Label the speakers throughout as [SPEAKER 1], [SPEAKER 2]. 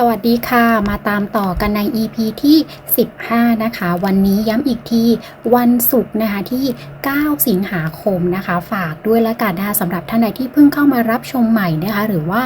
[SPEAKER 1] สวัสดีค่ะ มาตามต่อกันใน EP ที่ 15 นะคะ วันนี้ย้ำอีกที วันศุกร์นะคะที่ 9 สิงหาคมนะคะ ฝากด้วยละกันนะคะสำหรับท่านใดที่เพิ่งเข้ามารับชมใหม่นะคะ หรือว่า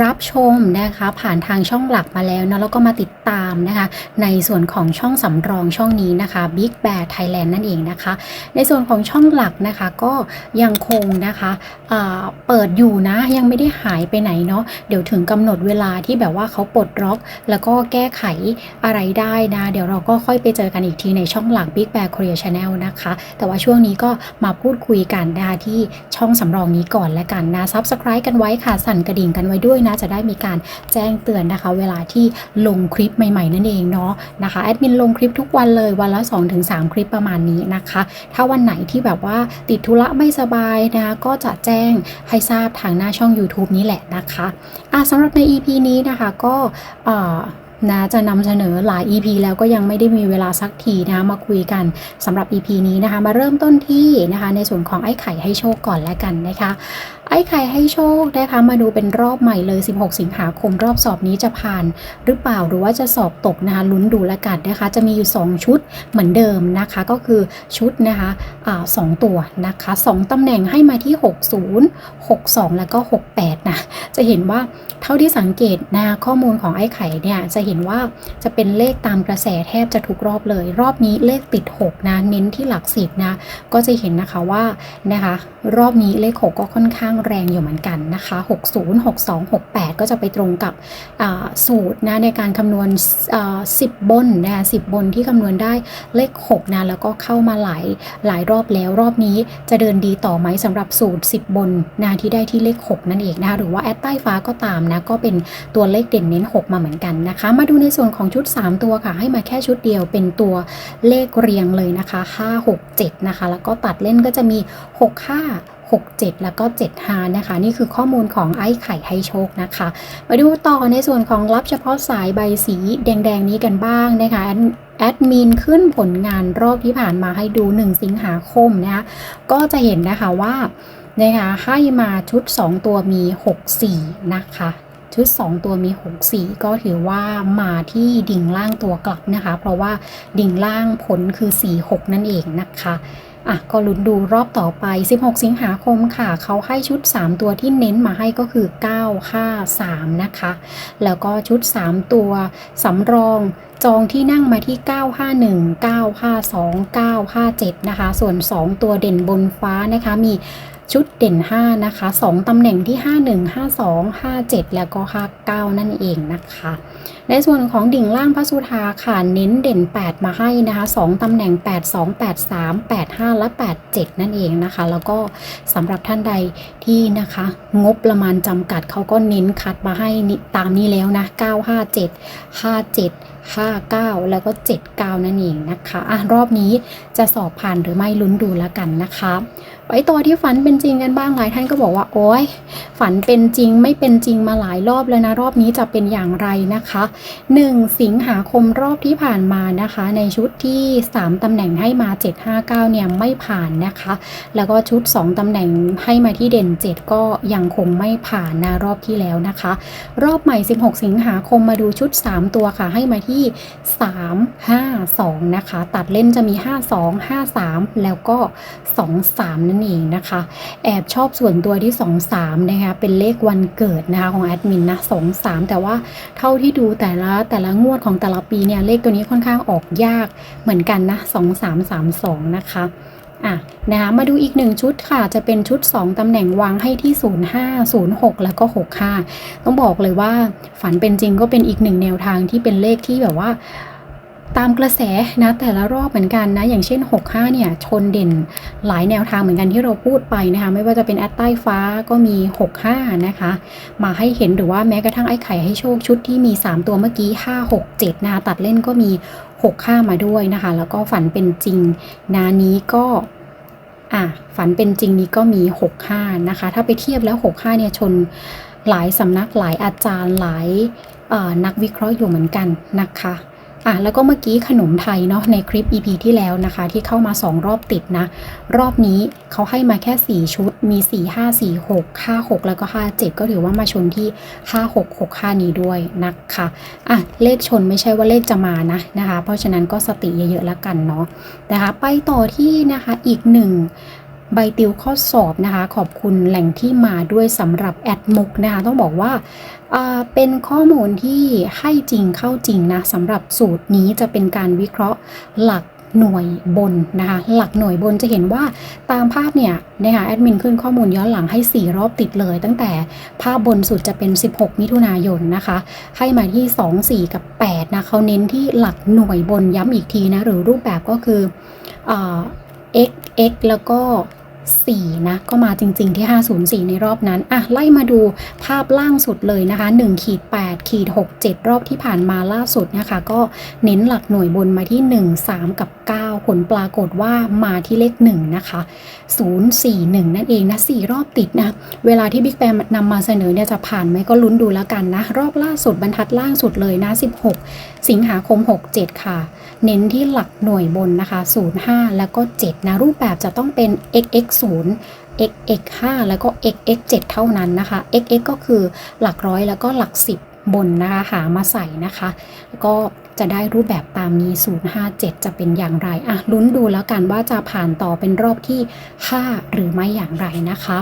[SPEAKER 1] รับชมนะคะ ผ่านทางช่องหลักมาแล้วนะแล้วก็มาติด ตามนะคะในส่วนของช่องสำรองช่องนี้นะคะ Big Bear Thailand นั่นเองนะคะ ในส่วนของช่องหลักนะคะก็ยังคงนะคะอ่าเปิดอยู่นะยังไม่ได้หายไปไหนเนาะเดี๋ยวถึงกำหนดเวลาที่แบบว่าเขาปลดล็อก แล้วก็แก้ไขอะไรได้นะ เดี๋ยวเราก็ค่อยไปเจอกันอีกทีในช่องหลัก Big Bear Korea Channel นะคะ แต่ว่าช่วงนี้ก็มาพูดคุยกันนะคะที่ช่องสำรองนี้ก่อนและกันนะ Subscribe กันไว้ค่ะ สั่นกระดิ่งกันไว้ด้วยนะ จะได้มีการแจ้งเตือนนะคะ เวลาที่ลงคลิปใหม่ๆนั่นเองเนาะนะคะแอดมินลงคลิปทุกวันเลยวันละ 2-3 คลิปประมาณนี้นะคะ ถ้าวันไหนที่แบบว่าติดธุระไม่สบายนะคะก็จะแจ้งให้ทราบทางหน้าช่อง YouTube นี้แหละนะคะอะสำหรับใน EP นี้นะคะก็อ่อ นะจะนำเสนอหลาย EP แล้วก็ยังไม่ได้มีเวลาสักทีนะมาคุยกันสำหรับ EP นี้นะคะ มาเริ่มต้นที่นะคะ ในส่วนของไอ้ไข่ให้โชคก่อนแล้วกันนะคะ ไอ้ไข่ให้โชคนะคะมาดูเป็นรอบใหม่เลย 16 สิงหาคมรอบสอบนี้จะผ่านหรือเปล่าหรือว่าจะสอบตกนะคะลุ้นดูแล้วกันนะคะ จะมีอยู่ 2 ชุดเหมือนเดิมนะคะ ก็คือชุดนะคะอ่าสองตัวนะคะ 2ตำแหน่งให้มาที่ 60 62 แล้วก็ 68 นะจะเห็นว่าเท่าที่สังเกตนะข้อมูลของไอ้ไข่เนี่ยจะเห็นว่าจะเป็นเลขตามกระแสแทบจะทุกรอบเลย รอบนี้เลขติด 6 นะ เน้นที่หลักสิบนะ ก็จะเห็นนะคะว่านะคะ รอบนี้เลข 6 ก็ค่อนข้างแรงอยู่เหมือนกันนะคะ 60 62 68 ก็จะไปตรงกับสูตรนะในการคำนวณ 10 บนนะคะ10 บนที่คำนวณได้เลข 6 นะ แล้วก็เข้ามาหลายหลายรอบแล้วรอบนี้จะเดินดีต่อไหมสำหรับสูตร 10 บนนะที่ได้ที่เลข 6 นั่นเองนะคะหรือว่าแอดใต้ฟ้าก็ตามนะ ก็เป็นตัวเลขเด่นเน้น 6 มาเหมือนกันนะคะมาดูในส่วนของชุด 3 ตัวค่ะ ให้มาแค่ชุดเดียวเป็นตัวเลขเรียงเลยนะคะ 5 6 7 นะคะ แล้วก็ตัดเล่นก็จะมี 6 5 6 7 แล้วก็ 7 5 นะคะ นี่คือข้อมูลของไอ้ไข่ให้โชคนะคะ มาดูต่อในส่วนของรับเฉพาะสายใบสีแดง ๆ นี้กันบ้างนะคะแอดมินขึ้นผลงานรอบที่ผ่านมาให้ดู 1 สิงหาคมนะคะก็จะเห็นนะคะว่านะคะให้มาชุด 2 ตัวมี 6 4 นะคะ ชุด 2 ตัวมี6 4ก็ถือว่ามาที่ดิ่งล่างตัวกลับนะคะ เพราะว่าดิ่งล่างผลคือ 4 6 นั่นเองนะคะอะก็ลุ้นดูรอบต่อไป 16 สิงหาคมค่ะ เขาให้ชุด 3 ตัวที่เน้นมาให้ก็คือ 9 5 3 นะคะ แล้วก็ชุด 3 ตัวสำรองจองที่นั่งมาที่ 951 952 957 นะคะ ส่วน 2 ตัวเด่นบนฟ้านะคะมี ชุดเด่น 5 นะคะ 2 ตำแหน่งที่ 51 52 57 แล้วก็ 59 นั่นเองนะคะ ในส่วนของดิ่งล่างพระสุธาค่ะ เน้นเด่น 8 มาให้นะคะ 2 ตำแหน่ง 82 83 85 และ 87 นั่นเองนะคะ แล้วก็สำหรับท่านใดที่นะคะ งบประมาณจำกัดเขาก็เน้นคัดมาให้ตามนี้แล้วนะ 957 57 59 แล้วก็ 79 นั่นเองนะคะอะรอบนี้จะสอบผ่านหรือไม่ลุ้นดูแล้วกันนะคะ ไปตัวที่ฝันเป็นจริงกันบ้างหลายท่านก็บอกว่าโอ้ยฝันเป็นจริงไม่เป็นจริงมาหลายรอบแล้วนะรอบนี้จะเป็นอย่างไรนะคะ 1 สิงหาคมรอบที่ผ่านมานะคะ ในชุดที่ 3ตำแหน่งให้มา 759 เนี่ยไม่ผ่านนะคะ แล้วก็ชุด 2ตำแหน่งให้มาที่เด่น 7 ก็ยังคงไม่ผ่านนะรอบที่แล้วนะคะ รอบใหม่ 16 สิงหาคมมาดูชุด 3 ตัวค่ะให้มาที่ 3 5 2 นะคะ ตัดเล่นจะมี 52 53 แล้วก็ 23 นั่นเองนะคะ แอบชอบส่วนตัวที่ 23 นะคะ เป็นเลขวันเกิดนะคะของแอดมินนะ23 แต่ว่าเท่าที่ดูแต่ละแต่ละงวดของแต่ละปีเนี่ยเลขตัวนี้ค่อนข้างออกยากเหมือนกันนะ2332 นะคะอะนะคะมาดูอีกหนึ่งชุดค่ะ จะเป็นชุด 2 ตำแหน่งวางให้ที่ 05 06 แล้วก็ 65 ต้องบอกเลยว่าฝันเป็นจริงก็เป็นอีกหนึ่งแนวทางที่เป็นเลขที่แบบว่า ตามกระแสนะแต่ละรอบเหมือนกันนะ อย่างเช่น 65 เนี่ย ชนเด่นหลายแนวทางเหมือนกันที่เราพูดไปนะคะ ไม่ว่าจะเป็นแอดใต้ฟ้าก็มี 65 นะคะ มาให้เห็นหรือว่าแม้กระทั่งไอ้ไข่ให้โชคชุดที่มี 3 ตัวเมื่อกี้ 5 6 7 นะคะ ตัดเล่นก็มี 65 มาด้วยนะคะ แล้วก็ฝันเป็นจริงนานี้ก็อะฝันเป็นจริงนี้ก็มี 65 นะคะ ถ้าไปเทียบแล้ว 65 เนี่ยชนหลายสำนักหลายอาจารย์หลายนักวิเคราะห์อยู่เหมือนกันนะคะ อะแล้วก็เมื่อกี้ขนมไทยเนาะในคลิป EP ที่แล้วนะคะ ที่เข้ามา 2 รอบติดนะ รอบนี้เขาให้มาแค่ 4 ชุดมี 4 5 4 6 5 6 แล้วก็ 5 7 ก็ถือว่ามาชนที่ 5 6 6 5 นี้ด้วยนะคะอะเลขชนไม่ใช่ว่าเลขจะมานะนะคะ เพราะฉะนั้นก็สติเยอะๆแล้วกันเนาะนะคะ ไปต่อที่นะคะอีกหนึ่ง ใบติวข้อสอบนะคะ ขอบคุณแหล่งที่มาด้วยสำหรับแอดมุกนะคะ ต้องบอกว่าเป็นข้อมูลที่ให้จริงเข้าจริงนะสำหรับสูตรนี้จะเป็นการวิเคราะห์หลักหน่วยบนนะคะ หลักหน่วยบนจะเห็นว่าตามภาพเนี่ยนะคะแอดมินขึ้นข้อมูลย้อนหลังให้ 4 รอบติดเลย ตั้งแต่ภาพบนสุดจะเป็น 16 มิถุนายนนะคะ ให้มาที่ 2 4 กับ 8 นะเขาเน้นที่หลักหน่วยบนย้ำอีกทีนะ หรือรูปแบบก็คืออ x x แล้วก็ 4 นะ ก็มาจริง ๆ ที่ 504 ในรอบนั้น อะ ไล่มาดูภาพล่างสุดเลยนะคะ1ขีด8ขีด6 7 รอบที่ผ่านมาล่าสุดนะคะ ก็เน้นหลักหน่วยบนมาที่ 1 3 กับ9 ผลปรากฏว่ามาที่เลข 1 นะคะ 041 นั่นเองนะ 4 รอบติดนะ เวลาที่บิ๊กแปมนำมาเสนอเนี่ยจะผ่านไหมก็ลุ้นดูแล้วกันนะ รอบล่าสุดบรรทัดล่างสุดเลยนะ 16 สิงหาคม 67 ค่ะ เน้นที่หลักหน่วยบนนะคะ 05 แล้วก็ 7 นะ รูปแบบจะต้องเป็น xx 0 xx 5 แล้วก็ xx 7 เท่านั้นนะคะ xx ก็คือหลักร้อยแล้วก็หลัก10 บนนะคะหามาใส่นะคะ ก็จะได้รูปแบบตามนี้ 057 จะเป็นอย่างไรอะลุ้นดูแล้วกันว่าจะผ่านต่อเป็นรอบที่ 5 หรือไม่อย่างไรนะคะ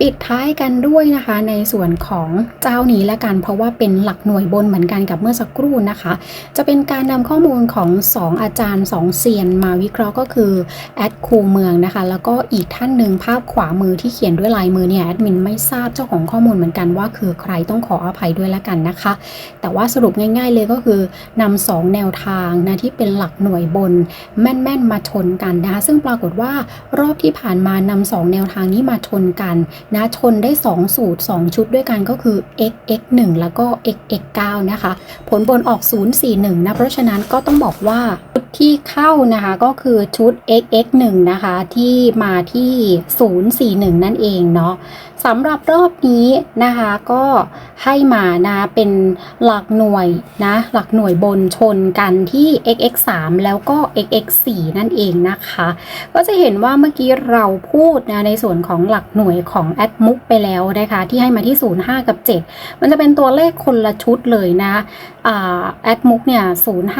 [SPEAKER 1] ปิดท้ายกันด้วยนะคะในส่วนของเจ้านี้และกัน เพราะว่าเป็นหลักหน่วยบนเหมือนกันกับเมื่อสักครู่นะคะ จะเป็นการนำข้อมูลของ 2 อาจารย์ 2 เซียน มาวิเคราะห์ก็คือแอดคูเมืองนะคะ แล้วก็อีกท่านหนึ่งภาพขวามือที่เขียนด้วยลายมือเนี่ยแอดมินไม่ทราบเจ้าของข้อมูลเหมือนกันว่าคือใครต้องขออภัยด้วยละกันนะคะ แต่ว่าสรุปง่าย ๆ เลยก็คือนำสองแนวทางนะที่เป็นหลักหน่วยบนแม่นๆมาชนกันนะคะ ซึ่งปรากฏว่ารอบที่ผ่านมานำสองแนวทางนี้มาชนกันนะชนได้ 2 สูตร 2 ชุดด้วยกันก็คือ x x 1 แล้วก็ x x 9 นะคะ ผลบนออก 041 นะ เพราะฉะนั้นก็ต้องบอกว่าชุดที่เข้านะคะก็คือชุด x x 1 นะคะที่มาที่ 041 นั่นเองเนาะสำหรับรอบนี้นะคะก็ให้มานะเป็นหลักหน่วยนะหลักหน่วยบนชนกันที่ xx 3 แล้วก็ xx 4 นั่นเองนะคะ ก็จะเห็นว่าเมื่อกี้เราพูดนะในส่วนของหลักหน่วยของแอดมุกไปแล้วนะคะที่ให้มาที่ 05 กับ 7 มันจะเป็นตัวเลขคนละชุดเลยนะแอดมุกเนี่ย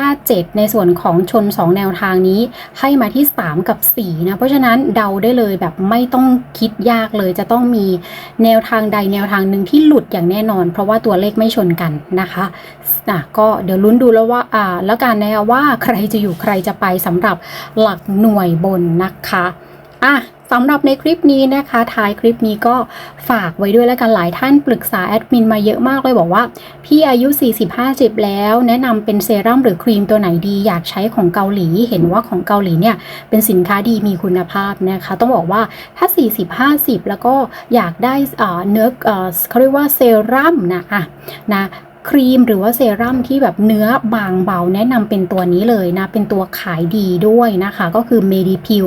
[SPEAKER 1] 057 ในส่วนของชน 2 แนวทางนี้ให้มาที่ 3 กับ4นะเพราะฉะนั้นเดาได้เลยแบบไม่ต้องคิดยากเลยจะต้องมีแนวทางใดแนวทางหนึ่งที่หลุดอย่างแน่นอน เพราะว่าตัวเลขไม่ชนกันนะคะนะก็เดี๋ยวลุ้นดูแล้วว่าอ่าแล้วกันนะคะว่าใครจะอยู่ใครจะไปสำหรับหลักหน่วยบนนะคะอะ สำหรับในคลิปนี้นะคะท้ายคลิปนี้ก็ฝากไว้ด้วยแล้วกันหลายท่านปรึกษาแอดมินมาเยอะมากเลยบอกว่า พี่อายุ 40-50 แล้ว แนะนำเป็นเซรั่มหรือครีมตัวไหนดี อยากใช้ของเกาหลี เห็นว่าของเกาหลีเนี่ยเป็นสินค้าดีมีคุณภาพนะคะ ต้องบอกว่าถ้า 40-50 แล้วก็อยากได้เนื้อเขาเรียกว่าเซรั่มนะอะนะ ครีมหรือว่าเซรั่มที่แบบเนื้อบางเบาแนะนำเป็นตัวนี้เลยนะ เป็นตัวขายดีด้วยนะคะ ก็คือ Medipil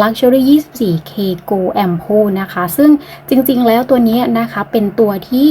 [SPEAKER 1] Luxury 24K Go Ampoule นะคะ ซึ่งจริงๆแล้วตัวนี้นะคะเป็นตัวที่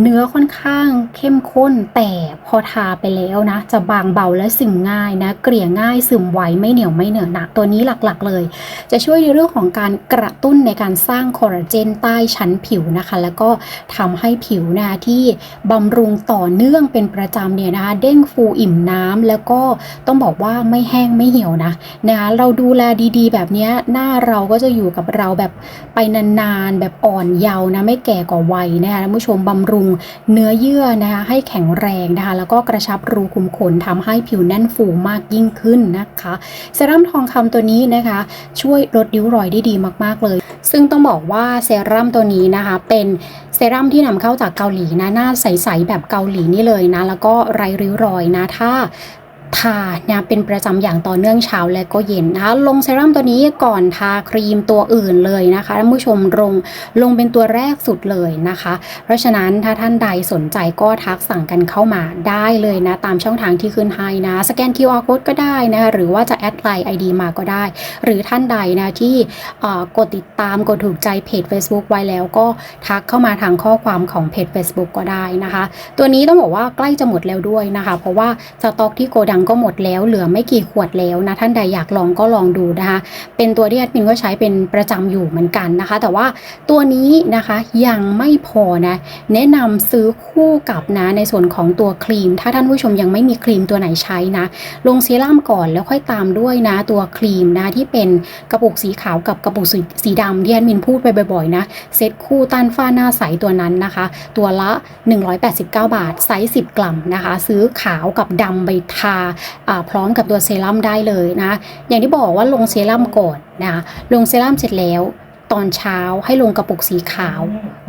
[SPEAKER 1] เนื้อค่อนข้างเข้มข้นแต่พอทาไปแล้วนะ จะบางเบาและซึมง่ายนะ เกลี่ยง่ายซึมไวไม่เหนียวไม่เหนอะหนะตัวนี้หลักๆเลย จะช่วยในเรื่องของการกระตุ้นในการสร้างคอลลาเจนใต้ชั้นผิวนะคะ แล้วก็ทำให้ผิวนะที่บำรุงต่อเนื่องเป็นประจำเนี่ยนะคะเด้งฟูอิ่มน้ำแล้วก็ต้องบอกว่าไม่แห้งไม่เหี่ยวนะนะคะเราดูแลดีๆ แบบนี้หน้าเราก็จะอยู่กับเราแบบไปนานๆแบบอ่อนเยาว์นะไม่แก่กว่าวัยนะคะท่านผู้ชมบำรุงเนื้อเยื่อนะคะให้แข็งแรงนะคะแล้วก็กระชับรูขุมขนทำให้ผิวแน่นฟูมากยิ่งขึ้นนะคะเซรั่มทองคำตัวนี้นะคะ ช่วยลดริ้วรอยได้ดีมากๆเลย ซึ่งต้องบอกว่าเซรั่มตัวนี้นะคะเป็นเซรั่มที่นำเข้าจากเกาหลีนะหน้าใสๆแบบเกาหลีนี่เลยนะแล้วก็ไร้ริ้วรอยนะถ้า ทานะเป็นประจำอย่างต่อเนื่องเช้าและก็เย็นนะคะลงเซรั่มตัวนี้ก่อนทาครีมตัวอื่นเลยนะคะท่านผู้ชมลงลงเป็นตัวแรกสุดเลยนะคะ เพราะฉะนั้นถ้าท่านใดสนใจก็ทักสั่งกันเข้ามาได้เลยนะ ตามช่องทางที่ขึ้นให้นะ สแกน QR code ก็ได้นะหรือว่าจะแอดไลน์ ID มาก็ได้ หรือท่านใดนะที่กดติดตามกดถูกใจเพจ Facebook ไว้แล้วก็ทักเข้ามาทางข้อความของเพจ Facebook ก็ได้นะคะ ตัวนี้ต้องบอกว่าใกล้จะหมดแล้วด้วยนะคะ เพราะว่าสต็อกที่โกดังก็หมดแล้วเหลือไม่กี่ขวดแล้วนะท่านใดอยากลองก็ลองดูนะคะ เป็นตัวที่แอดมินก็ใช้เป็นประจำอยู่เหมือนกันนะคะ แต่ว่าตัวนี้นะคะยังไม่พอนะ แนะนำซื้อคู่กับนะในส่วนของตัวครีม ถ้าท่านผู้ชมยังไม่มีครีมตัวไหนใช้นะ ลงเซรั่มก่อนแล้วค่อยตามด้วยนะตัวครีมนะที่เป็นกระปุกสีขาวกับกระปุกสีสีดำที่แอดมินพูดไปบ่อยๆนะเซตคู่ต้านฝ้าหน้าใสตัวนั้นนะคะ ตัวละ 189 บาทไซส์10 กรัมนะคะ ซื้อขาวกับดำไปทาพร้อมกับตัวเซรั่มได้เลยนะอย่างที่บอกว่าลงเซรั่มก่อนนะคะลงเซรั่มเสร็จแล้วตอนเช้าให้ลงกระปุกสีขาว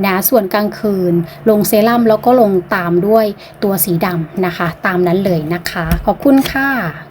[SPEAKER 1] นะส่วนกลางคืนลงเซรั่มแล้วก็ลงตามด้วยตัวสีดำนะคะ ตามนั้นเลยนะคะ ขอบคุณค่ะ